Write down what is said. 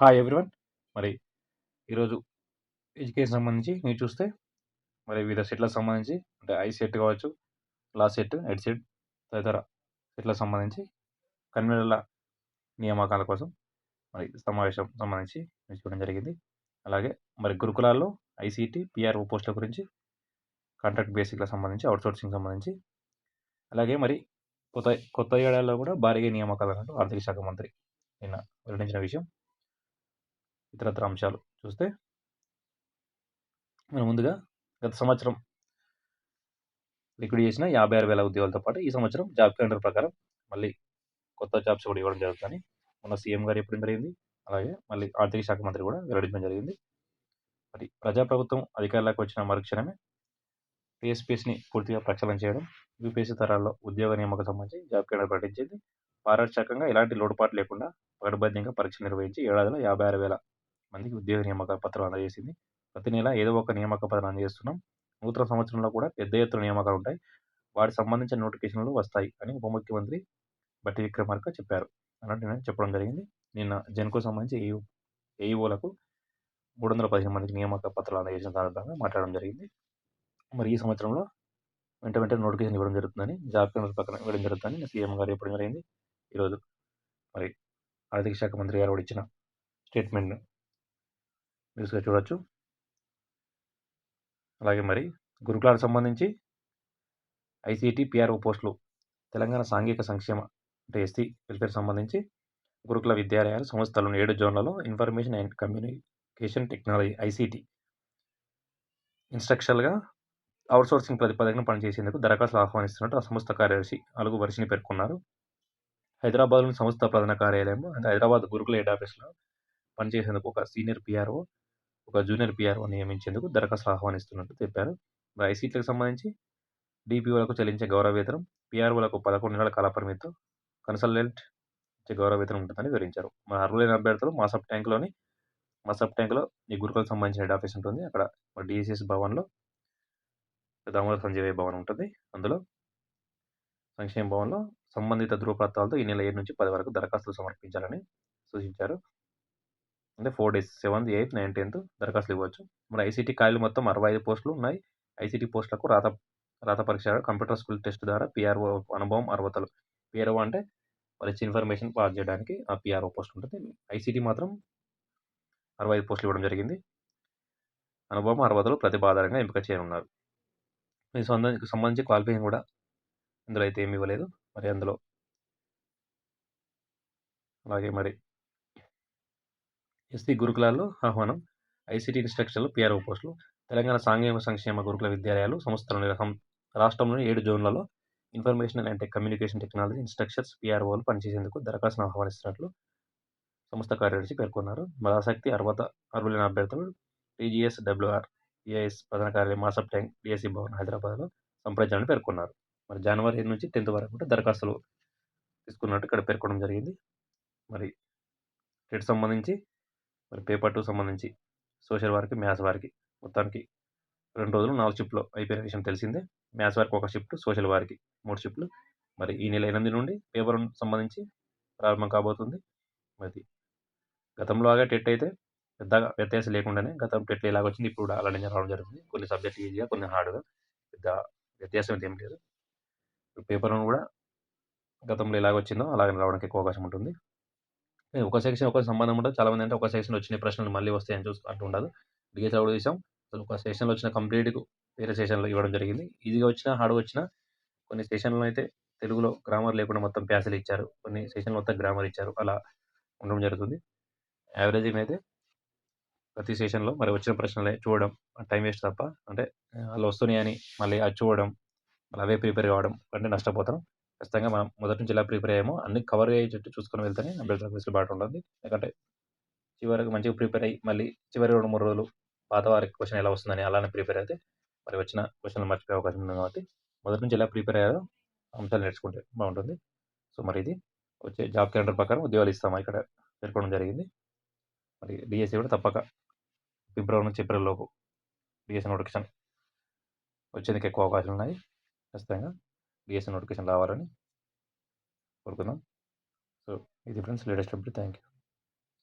Hi everyone మరి ఈరోజు education సంబంధించి మీరు చూస్తే మరి వివిధ సెట్లకు సంబంధించి అంటే ఐ సెట్ కావచ్చు లా సెట్ హెడ్ సెట్ తదితర సెట్లకు సంబంధించి కన్వీనర్ల నియామకాల కోసం మరి సమావేశం సంబంధించి మీరు చూడడం జరిగింది. అలాగే మరి గురుకులాల్లో ఐసీటీ పిఆర్ఓ పోస్టుల గురించి కాంట్రాక్ట్ బేసిక్లకు సంబంధించి అవుట్సోర్సింగ్ సంబంధించి అలాగే మరి కొత్త కొత్త ఏడాదిలో కూడా భారీగా నియామకాలు అన్నట్టు ఆర్థిక శాఖ మంత్రి నిన్న వెల్లడించిన విషయం. ఇతరత్ర అంశాలు చూస్తే మనం ముందుగా గత సంవత్సరం లిక్విడ్ చేసిన యాభై ఆరు వేల ఉద్యోగాలతో పాటు ఈ సంవత్సరం జాబ్ క్యాలెండర్ ప్రకారం మళ్ళీ కొత్త జాబ్స్ కూడా ఇవ్వడం జరుగుతుంది. మొన్న సీఎం గారు చెప్పడం జరిగింది అలాగే మళ్ళీ ఆర్థిక శాఖ మంత్రి కూడా వెల్లడించడం జరిగింది. మరి ప్రజాప్రభుత్వం అధికారులకు వచ్చిన మరుక్షణమే పిఎస్పిఎస్ని పూర్తిగా ప్రక్షాళన చేయడం యూపీఎస్సీ తరాల్లో ఉద్యోగ నియామక సంబంధించి జాబ్ క్యాలెండర్ ప్రకటించింది. పారదర్శకంగా ఎలాంటి లోటుపాటు లేకుండా పకడ్బందీగా పరీక్షలు నిర్వహించి ఏడాదిలో యాభై ఆరు వేల మందికి ఉద్యోగ నియామక పత్రం అందజేసింది. ప్రతి నెల ఏదో ఒక నియామక పత్రం అందజేస్తున్నాం. నూతన సంవత్సరంలో కూడా పెద్ద ఎత్తున నియామకాలు ఉంటాయి. వాటికి సంబంధించిన నోటిఫికేషన్లు వస్తాయి అని ఉప ముఖ్యమంత్రి బట్టి విక్రమార్క చెప్పారు. అన్నట్టు నేను చెప్పడం జరిగింది. నిన్న జన్కు సంబంధించి ఏయూ ఏఈఓలకు మూడు వందల పదిహేను మందికి నియామక పత్రాలు అందజేసిన సందర్భంగా మాట్లాడడం జరిగింది. మరి ఈ సంవత్సరంలో వెంట వెంటనే నోటిఫికేషన్ ఇవ్వడం జరుగుతుందని జాబ్ కేంద్ర పక్కన ఇవ్వడం జరుగుతుందని సీఎం గారు చెప్పడం జరిగింది. ఈరోజు మరి ఆర్థిక శాఖ మంత్రి గారు కూడా ఇచ్చిన స్టేట్మెంట్ న్యూస్గా చూడొచ్చు. అలాగే మరి గురుకులాలకు సంబంధించి ఐసీటీ పిఆర్ఓ పోస్టులు తెలంగాణ సాంఘిక సంక్షేమ అంటే ఎస్సీ వెల్ఫేర్ సంబంధించి గురుకుల విద్యాలయాలు సంస్థలను ఏడు జోన్లలో information and communication technology ICT. ఇన్స్ట్రక్షన్గా outsourcing ప్రతిపాదనను పనిచేసేందుకు దరఖాస్తులు ఆహ్వానిస్తున్నట్టు ఆ సంస్థ కార్యదర్శి అలుగు వర్షిని పేర్కొన్నారు. హైదరాబాద్లోని సంస్థ ప్రధాన కార్యాలయం హైదరాబాద్ గురుకుల హెడ్ ఆఫీస్లో పనిచేసేందుకు ఒక సీనియర్ పిఆర్ఓ ఒక జూనియర్ పిఆర్ఓ నియమించేందుకు దరఖాస్తు ఆహ్వానిస్తున్నట్టు తెలిపారు. ఐసీట్లకు సంబంధించి డిపిఓలకు చెల్లించే గౌరవ వేతనం పిఆర్ఓలకు పదకొండు నెలల కాలపరిమితితో కన్సల్టెంట్ ఇచ్చే గౌరవ వేతనం ఉంటుందని వివరించారు. మన అర్హులైన అభ్యర్థులు మాసప్ ట్యాంక్లోని మాసప్ ట్యాంక్లో ఈ గురుకులకు సంబంధించిన హెడ్ ఆఫీస్ ఉంటుంది. అక్కడ డిఎస్ఎస్ భవన్లో దామోదర్ సంజీవయ్య భవన్ ఉంటుంది. అందులో సంక్షేమ భవన్లో సంబంధిత ధృవపత్రాలతో ఈ నెల ఏడు నుంచి పది వరకు దరఖాస్తులు సమర్పించాలని సూచించారు. అంటే four days seventh eighth nine tenth దరఖాస్తులు ఇవ్వచ్చు. మరి ఐసీటీ ఖాళీలు మొత్తం అరవై ఐదు పోస్టులు ఉన్నాయి. ఐసీటీ పోస్టులకు రాత రాత పరీక్ష కంప్యూటర్ స్కూల్ టెస్ట్ ద్వారా పిఆర్ఓ అనుభవం అర్హతలు. పిఆర్ఓ అంటే వాళ్ళు ఇన్ఫర్మేషన్ పాస్ చేయడానికి ఆ పిఆర్ఓ పోస్ట్ ఉంటుంది. ఐసీటీ మాత్రం అరవై ఐదు పోస్టులు ఇవ్వడం జరిగింది. అనుభవం అర్హతలు ప్రతిపాదారంగా ఎంపిక చేయనున్నారు. ఈ సంబంధించి క్వాలిఫికేషన్ కూడా ఇందులో అయితే ఏమి ఇవ్వలేదు. మరి అందులో అలాగే మరి ఎస్సీ గురుకులాల్లో ఆహ్వానం ఐసీటీ ఇన్స్ట్రక్షన్లు పిఆర్ఓ పోస్టులు తెలంగాణ సాంఘిక సంక్షేమ గురుకుల విద్యాలయాలు సంస్థలను రాష్ట్రంలోని ఏడు జోన్లలో information and communication technology instructions పిఆర్ఓలు పనిచేసేందుకు దరఖాస్తును ఆహ్వానిస్తున్నట్లు సంస్థ కార్యదర్శి పేర్కొన్నారు. మరి ఆసక్తి అర్హత అర్హులైన అభ్యర్థులు టీజీఎస్ డబ్ల్యూఆర్ ఈఐఎస్ ప్రధాన కార్యాలయం మాసప్ ట్యాంక్ డిఎస్సి భవన్ హైదరాబాద్లో సంప్రదించాలని పేర్కొన్నారు. మరి జనవరి నుంచి టెన్త్ వరకు కూడా దరఖాస్తులు తీసుకున్నట్టు ఇక్కడ పేర్కొనడం జరిగింది. మరి రేటు సంబంధించి మరి పేపర్ టూ సంబంధించి సోషల్ వారికి మ్యాథ్స్ వారికి మొత్తానికి రెండు రోజులు నాలుగు షిఫ్ట్లో అయిపోయిన విషయం తెలిసిందే. మ్యాథ్స్ వారికి ఒక షిఫ్ట్ సోషల్ వారికి మూడు షిఫ్ట్లు. మరి ఈ నెల ఎనిమిది నుండి పేపర్ సంబంధించి ప్రారంభం కాబోతుంది. మరి గతంలో ఆగా టెట్ అయితే పెద్దగా వ్యత్యాసం లేకుండానే గతం టెట్లు ఎలాగొచ్చింది ఇప్పుడు అలానే రావడం జరుగుతుంది. కొన్ని సబ్జెక్ట్ ఈజీగా కొన్ని హార్డ్గా పెద్ద వ్యత్యాసం అయితే ఏం లేదు. పేపర్ కూడా గతంలో ఎలాగొచ్చిందో అలాగే రావడానికి ఎక్కువ అవకాశం ఉంటుంది. ఒక సెక్షన్ ఒక సంబంధం ఉండదు. చాలామంది అంటే ఒక సెక్షన్ వచ్చిన ప్రశ్నలు మళ్ళీ వస్తాయని చూసుకో అంటూ ఉండదు. డిఎస్ఆర్ కూడా చూసాం అసలు ఒక సెషన్లో వచ్చిన కంప్లీట్ వేరే సెషన్లో ఇవ్వడం జరిగింది. ఈజీగా వచ్చినా హార్డ్గా వచ్చినా కొన్ని సెషన్లో అయితే తెలుగులో గ్రామర్ లేకుండా మొత్తం ప్యాసలు ఇచ్చారు. కొన్ని సెషన్లో మొత్తం గ్రామర్ ఇచ్చారు. అలా ఉండడం జరుగుతుంది. యావరేజింగ్ అయితే ప్రతి సెషన్లో మరి వచ్చిన ప్రశ్నలే చూడడం టైం వేస్ట్ తప్ప. అంటే వాళ్ళు వస్తున్నాయని మళ్ళీ అది చూడడం మళ్ళీ అవే ప్రిపేర్ కావడం అంటే నష్టపోతాం. ఖచ్చితంగా మనం మొదటి నుంచి ఎలా ప్రిపేర్ అయ్యామో అన్ని కవర్ అయ్యేటట్టు చూసుకొని వెళ్తేనే అభ్యర్థులకు వెసులుబాటు ఉంటుంది ఎందుకంటే చివరికి మంచిగా ప్రిపేర్ అయ్యి మళ్ళీ చివరి రెండు మూడు రోజులు పాత వారికి క్వశ్చన్ ఎలా వస్తుందని అలానే ప్రిపేర్ అయితే మరి వచ్చిన క్వశ్చన్లు మర్చిపోయే అవకాశం ఉంది కాబట్టి మొదటి నుంచి ఎలా ప్రిపేర్ అయ్యారో అంశాలు నేర్చుకుంటే బాగుంటుంది. సో మరి ఇది వచ్చే జాబ్ క్యాలెండర్ ప్రకారం ఉద్యోగాలు ఇస్తామా. ఇక్కడ పేర్కొనడం జరిగింది. మరి డిఎస్సి కూడా తప్పక ఫిబ్రవరి నుంచి ఏప్రిల్ లోపు డిఎస్సి నోటిఫికేషన్ వచ్చేందుకు ఎక్కువ అవకాశాలు ఉన్నాయి. ఖచ్చితంగా డిఎస్సి నోటిఫికేషన్ రావాలని కోరుకుందాం. సో ఇది friends latest update. Thank you